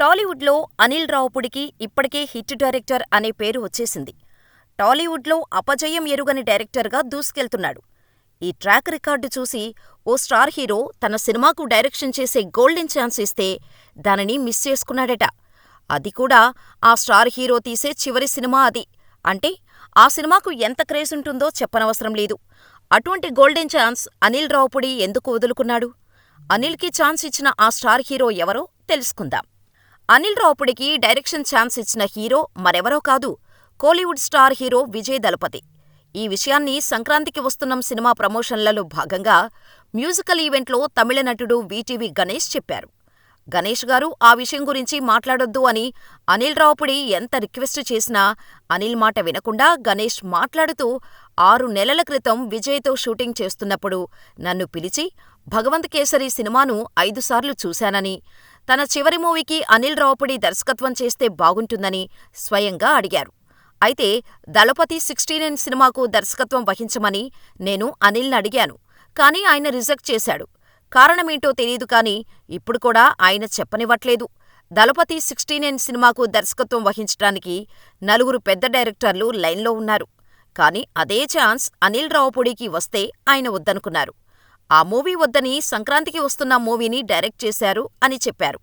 టాలీవుడ్లో అనిల్ రావుపుడికి ఇప్పటికే హిట్ డైరెక్టర్ అనే పేరు వచ్చేసింది. టాలీవుడ్లో అపజయం ఎరుగని డైరెక్టర్గా దూసుకెళ్తున్నాడు. ఈ ట్రాక్ రికార్డు చూసి ఓ స్టార్ హీరో తన సినిమాకు డైరెక్షన్ చేసే గోల్డెన్ ఛాన్స్ ఇస్తే దానిని మిస్ చేసుకున్నాడట. అది కూడా ఆ స్టార్ హీరో తీసే చివరి సినిమా అది. అంటే ఆ సినిమాకు ఎంత క్రేజుంటుందో చెప్పనవసరం లేదు. అటువంటి గోల్డెన్ ఛాన్స్ అనిల్ రావుపుడి ఎందుకు వదులుకున్నాడు? అనిల్కి ఛాన్స్ ఇచ్చిన ఆ స్టార్ హీరో ఎవరో తెలుసుకుందాం. అనిల్ రావుపుడికి డైరెక్షన్ ఛాన్స్ ఇచ్చిన హీరో మరెవరో కాదు కోలీవుడ్ స్టార్ హీరో విజయ్ దళపతి. ఈ విషయాన్ని సంక్రాంతికి వస్తున్న సినిమా ప్రమోషన్లలో భాగంగా మ్యూజికల్ ఈవెంట్లో తమిళ నటుడు వీటీవీ గణేష్ చెప్పారు. గణేష్ గారు ఆ విషయం గురించి మాట్లాడొద్దు అని అనిల్ రావుపుడి ఎంత రిక్వెస్ట్ చేసినా అనిల్ మాట వినకుండా గణేష్ మాట్లాడుతూ ఆరు నెలల క్రితం విజయ్తో షూటింగ్ చేస్తున్నప్పుడు నన్ను పిలిచి భగవంత్ కేసరి సినిమాను ఐదుసార్లు చూశానని, తన చివరి మూవీకి అనిల్ రావపడి దర్శకత్వం చేస్తే బాగుంటుందని స్వయంగా అడిగారు. అయితే దళపతి సిక్స్టీ నైన్ సినిమాకు దర్శకత్వం వహించమని నేను అనిల్నడిగాను. కానీ ఆయన రిజెక్ట్ చేశాడు. కారణమేంటో తెలీదు కానీ ఇప్పుడు కూడా ఆయన చెప్పనివ్వట్లేదు. దళపతి సిక్స్టీనైన్ సినిమాకు దర్శకత్వం వహించటానికి నలుగురు పెద్ద డైరెక్టర్లు లైన్లో ఉన్నారు. కానీ అదే ఛాన్స్ అనిల్ రావుపుడికి వస్తే ఆయన వద్దనుకున్నారు. ఆ మూవీ వద్దని సంక్రాంతికి వస్తున్న మూవీని డైరెక్ట్ చేశారు అని చెప్పారు.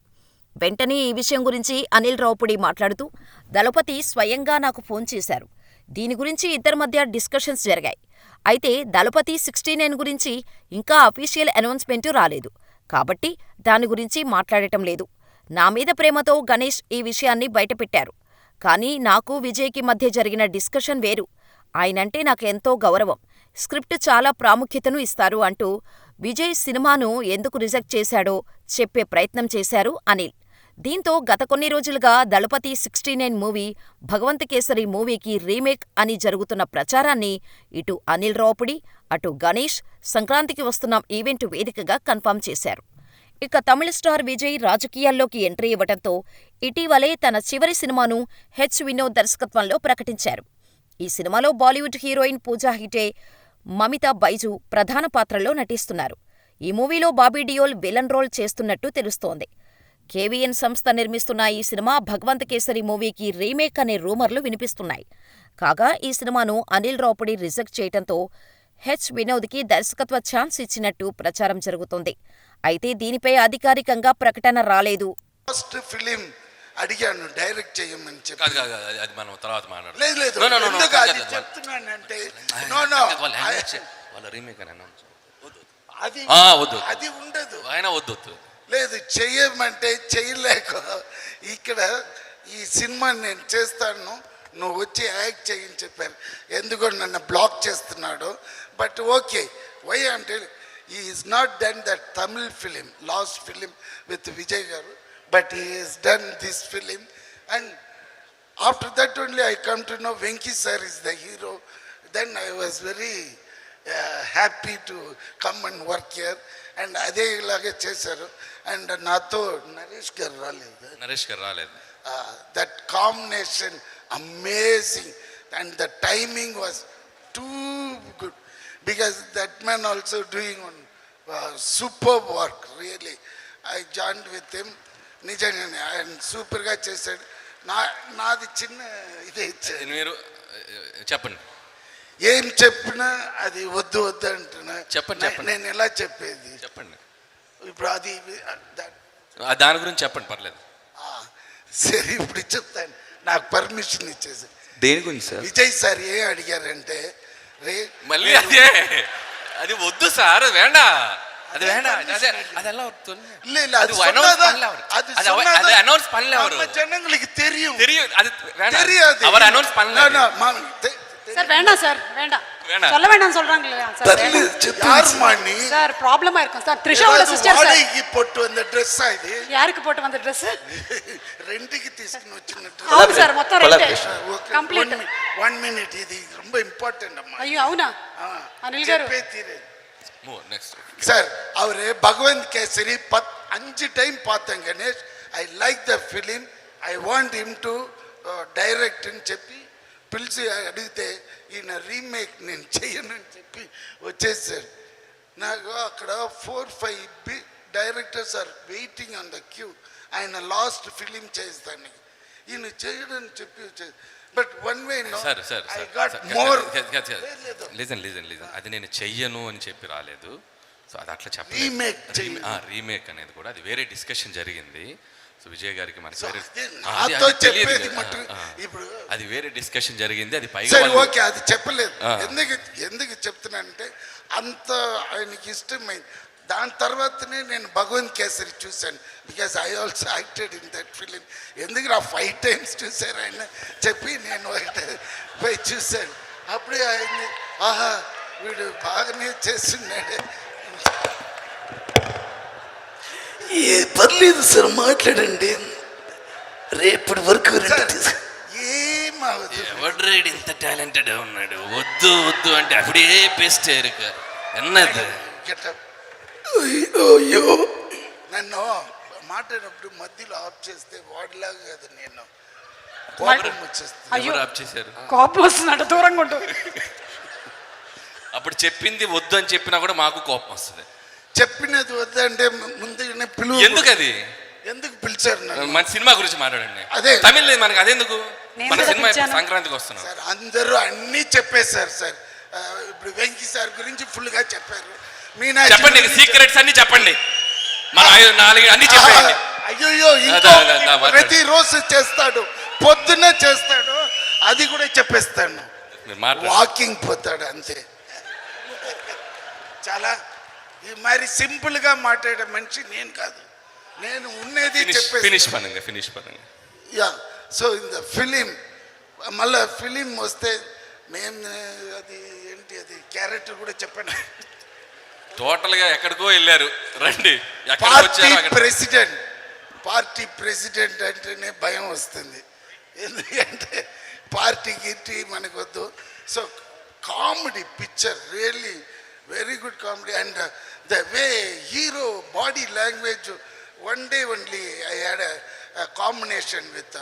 వెంటనే ఈ విషయం గురించి అనిల్ రావుపుడి మాట్లాడుతూ దళపతి స్వయంగా నాకు ఫోన్ చేశారు. దీని గురించి ఇద్దరి మధ్య డిస్కషన్స్ జరిగాయి. అయితే దళపతి సిక్స్టీ నైన్ గురించి ఇంకా అఫీషియల్ అనౌన్స్మెంటు రాలేదు. కాబట్టి దాని గురించి మాట్లాడటం లేదు. నా మీద ప్రేమతో గణేష్ ఈ విషయాన్ని బయటపెట్టారు. కానీ నాకు విజయ్కి మధ్య జరిగిన డిస్కషన్ వేరు. ఆయనంటే నాకెంతో గౌరవం. స్క్రిప్ట్ చాలా ప్రాముఖ్యతను ఇస్తారు అంటూ విజయ్ సినిమాను ఎందుకు రిజెక్ట్ చేశాడో చెప్పే ప్రయత్నం చేశారు అనిల్. దీంతో గత కొన్ని రోజులుగా Thalapathy sixty nine movie Bhagavanth Kesari మూవీకి రీమేక్ అని జరుగుతున్న ప్రచారాన్ని ఇటు అనిల్ రావుపుడి, అటు గణేష్ సంక్రాంతికి వస్తున్నాం ఈవెంట్ వేదికగా కన్ఫర్మ్ చేశారు. ఇక తమిళ స్టార్ విజయ్ రాజకీయాల్లోకి ఎంట్రీ ఇవ్వటంతో ఇటీవలే తన చివరి సినిమాను హెచ్ వినోద్ దర్శకత్వంలో ప్రకటించారు. ఈ సినిమాలో బాలీవుడ్ హీరోయిన్ పూజా హెగ్డే, మమితా బైజు ప్రధాన పాత్రల్లో నటిస్తున్నారు. ఈ మూవీలో బాబీ డియోల్ విలన్ రోల్ చేస్తున్నట్టు తెలుస్తోంది. కేవీఎన్ సంస్థ నిర్మిస్తున్న ఈ సినిమా భగవంత్ కేసరి మూవీకి రీమేక్ అనే రూమర్లు వినిపిస్తున్నాయి. కాగా ఈ సినిమాను అనిల్ రావుపుడి రిజెక్ట్ చేయటంతో హెచ్ వినోద్కి దర్శకత్వ ఛాన్స్ ఇచ్చినట్టు ప్రచారం జరుగుతోంది. అయితే దీనిపై అధికారికంగా ప్రకటన రాలేదు. అడిగాను డైరెక్ట్ చేయమని చెప్పి. కాదు కాదు కాదు, అది మనం తర్వాత లేదు లేదు ఎందుకు అది కాదు, చెప్తున్నానంటే? కాదు. నో నో వాళ్ళ announce చే- వాళ్ళ రీమేక్ అని అనౌన్స్ అది ఆ, వద్దు. అది ఉండదు. ఆయన వద్దు లేదు చెయ్యమంటే చెయ్యలేక ఇక్కడ ఈ సినిమా నేను చేస్తాను నువ్వు వచ్చి యాక్ట్ చేయని చెప్పారు ఎందుకో నన్ను బ్లాక్ చేస్తున్నాడు. బట్ ఓకే వై అంటే is not done that Tamil film last film with Vijay garu. But is done this film and after that only I come to know Venky sir is the hero then I was very happy to come and work here and అదే ఇలాగే చేశారు. And నాతో నరేష్ గారు రాలేదు. నరేష్ గారు రాలేదు. That combination amazing and the timing was too good because that man also doing super work really I joined with him నిజంగానే ఆయన సూపర్గా చేశాడు. నా నాది చిన్న ఇదే ఇచ్చాడు మీరు చెప్పండి. ఏం చెప్పినా అది వద్దు వద్దు అంటున్నా. చెప్పండి, చెప్పండి. నేను ఎలా చెప్పేది? చెప్పండి. ఇప్పుడు అది దాని గురించి చెప్పండి పర్లేదు. ఆ, సరే ఇప్పుడు చెప్తాను. నాకు పర్మిషన్ ఇచ్చేసి. దేని గురించి సార్? విజయ్ సార్ ఏం అడిగారంటే రే మళ్ళీ అదే. అది వద్దు సార్ వేండా. అది వేండా అదే అది ఎలా వస్తుంది இல்ல, இல்ல, அது அது announce சொன்னாதான்- பண்ணல அவரு. அது அது அவ- சொன்னாதான் அது announce பண்ணல அவரு. நம்ம ஜனங்களுக்கு தெரியும் தெரியும் அது வேண்டாம் தெரியாது அவர் அனௌன்ஸ் பண்ணல No, no, மாமி, தெ- சார் வேண்டாம் சார் வேண்டாம் வேண்டாம். சொல்ல வேண்டாம் சொல்றாங்க இல்லையா சார் தள்ளு, வேண்டாம். யாரும்மா நீ சார் ப்ராப்ளமா இருக்கும் சார் த்ரிஷாவோட ஏதாவது சிஸ்டர் சார் வாடகைக்கு போட்டு வந்த ட்ரெஸ்ஸா இது யாருக்கு போட்டு வந்த ட்ரெஸ் రెండుకి తీసుకుని వచ్చిన అవును సార్ మొత్తం Collaboration. రెండు కంప్లీట్ వన్ మినిట్ ఇది ரொம்ப ఇంపార్టెంట్ అమ్మా అయ్యో అవునా ఆ, అనిల్ గారు சார் அவரு பகவந்த் கேசரி பத் அஞ்சு டைம் பார்த்தேன் Ganesh I like the film I want him to డైరెక్ట్ని చెప్పి పిలిచి అడిగితే ఈయన రీమేక్ నేను చెయ్యను అని చెప్పి వచ్చేసాడు నాకు అక్కడ four five be direct directors are waiting on the queue ఆయన లాస్ట్ ఫిలిం చేస్తానికి ఈయన చేయడం చెప్పి but one way sir sir more లేదు. లిజన్ లిజన్ లిజన్ అది నేను చెయ్యను అని చెప్పి రాలేదు. సో అది అట్లా చెప్పలేదు. చెయ్యను. రీమేక్ అనేది కూడా అది వేరే డిస్కషన్ జరిగింది. సో విజయ్ గారికి మనకి ఆ. ఇప్పుడు అది వేరే డిస్కషన్ జరిగింది. అది పైగా ఓకే అది చెప్పలేదు. ఎందుకు ఎందుకు చెప్తున్నానంటే అంత ఆయనకి ఇష్టమైంది. దాని తర్వాతనే నేను భగవంత్ కేసరి చూశాను. Because I also acted in that film ఎందుకు ఆ ఫైవ్ టైమ్స్ చూశారు ఆయన? చెప్పి నేను పోయి చూశాను. అప్పుడే ఆయన ఆహా వీడు బాగానే చేస్తున్నాడు. ఏ పర్లేదు సార్ మాట్లాడండి. రేపటి వరకు రెండు తీసు- ఏం అవ్వదు. ఎవడ్రేడు ఇంత టాలెంటెడ్ ఉన్నాడు? వద్దు వద్దు అంటే అప్పుడే బెస్ట్ ఎరుక ఎన్నది. అయ్యో. నన్ను మాట్లాడినప్పుడు మధ్యలో ఆఫ్ చేస్తే వాడిలాగా కదా నేను. కోపం వచ్చేస్తుంది. అయ్యో చేశారు? కోపం వస్తుందంట దూరంగా ఉండు. అప్పుడు చెప్పింది వద్దు అని చెప్పినా కూడా మాకు కోపం వస్తుంది. చెప్పినది వద్దంటే ముందుగానే పిలువ ఎందుకు అది ఎందుకు పిలిచారు నన్ను? మన సినిమా గురించి మాట్లాడండి. అదే. తమిళ్ లేదు మనకి అదెందుకు? మన సినిమా. సంక్రాంతికి వస్తున్నాం. సార్ అందరూ అన్నీ చెప్పేశారు సార్. ఇప్పుడు వెంకీ సార్ గురించి ఫుల్గా చెప్పారు. చెప్పండి సీక్రెట్స్ అన్ని చెప్పండి. మన నాలుగు అన్ని చెప్పండి అయ్యో ప్రతిరోజు చేస్తాడు. పొద్దున్న చేస్తాడు. అది కూడా చెప్పేస్తాను. వాకింగ్ పోతాడు అంతే. చాలా మరి సింపుల్గా మాట్లాడే మనిషి నేను కాదు. నేను ఉండేది ఫినిష్ పనంగా ఫినిష్ యా సో ఇంత ఫిలిం మళ్ళా ఫిలిం వస్తే మేము అది ఏంటి అది క్యారెక్టర్ కూడా చెప్పండి టోటల్గా ఎక్కడికో వెళ్ళారు. రండి. Party president. పార్టీ ప్రెసిడెంట్ అంటేనే భయం వస్తుంది. ఎందుకంటే పార్టీ గిట్టి మనకు వద్దు so comedy picture really very good comedy. And the way hero body language one day only I had combination with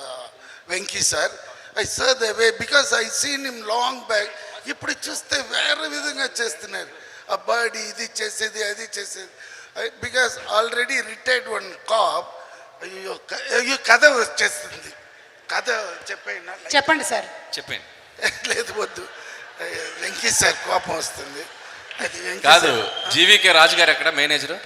Venky sir. I sir the way because I seen him long back. ఇప్పుడు చూస్తే వేరే విధంగా చేస్తున్నారు. ఆ body ఇది చేసేది అది చేసేది. Because already retired one cop అయ్యో క- అయ్యో కథ వచ్చేస్తుంది. కథ చెప్పైనా? చెప్పండి సార్. చెప్పండి. లేదు వద్దు. వెంకీ సార్ కోపం వస్తుంది. అది కాదు. జీవికే రాజు గారు ఎక్కడ? మేనేజర్?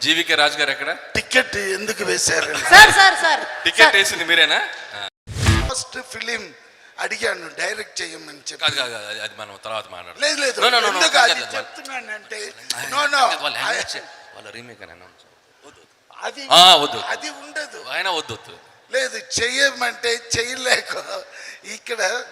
జీవికే రాజు గారు ఎక్కడ? టికెట్ ఎందుకు వేశారు? Sir sir sir. టికెట్ వేసింది మీరేనా? ఫస్ట్ ఫిలిం అడిగాను డైరెక్ట్ చేయమని చెప్పి. కాదు అది- మనం తర్వాత మాట్లాడదాం. లేదు లేదు ఎందుకు అది చెప్తున్నానంటే? నో నో వాళ్ళ రీమేక్ అని announce. అది వద్దు. అది ఉండదు. ఆయన వద్దు లేదు చెయ్యమంటే చెయ్యలేక ఇక్కడ